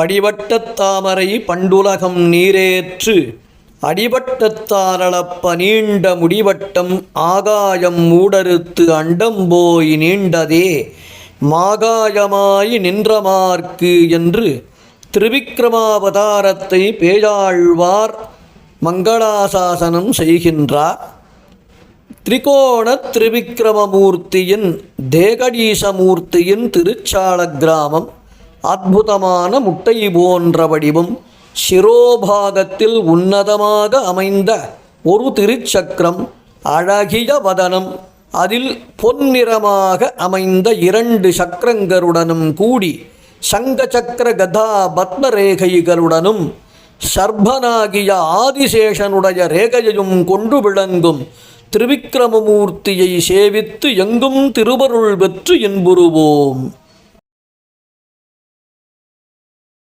படிவட்டத் தாமரை பண்டுலகம் நீரேற்று அடிபட்டத்தாரளப்ப நீண்ட முடிவட்டம் ஆகாயம் மூடறுத்து அண்டம் போய் நீண்டதே மாகாயமாய் நின்றமார்க்கு என்று திருவிக்கிரமாவதாரத்தை பேயாழ்வார் மங்களாசாசனம் செய்கின்றார். திரிகோண திருவிக்கிரமமூர்த்தியின் தேகடீசமூர்த்தியின் திருச்சால கிராமம் அற்புதமான முட்டை போன்ற வடிவம் சிரோபாகத்தில் உன்னதமாக அமைந்த ஒரு திருச்சக்கரம் அழகிய வதனம் அதில் பொன்னிறமாக அமைந்த இரண்டு சக்கரங்களுடனும் கூடி சங்க சக்கர கதா பத்மரேகைகளுடனும் சர்பனாகிய ஆதிசேஷனுடைய ரேகையையும் கொண்டு விளங்கும் திருவிக்கிரமமூர்த்தியை சேவித்து எங்கும் திருவருள் பெற்று இன்புறுவோம்.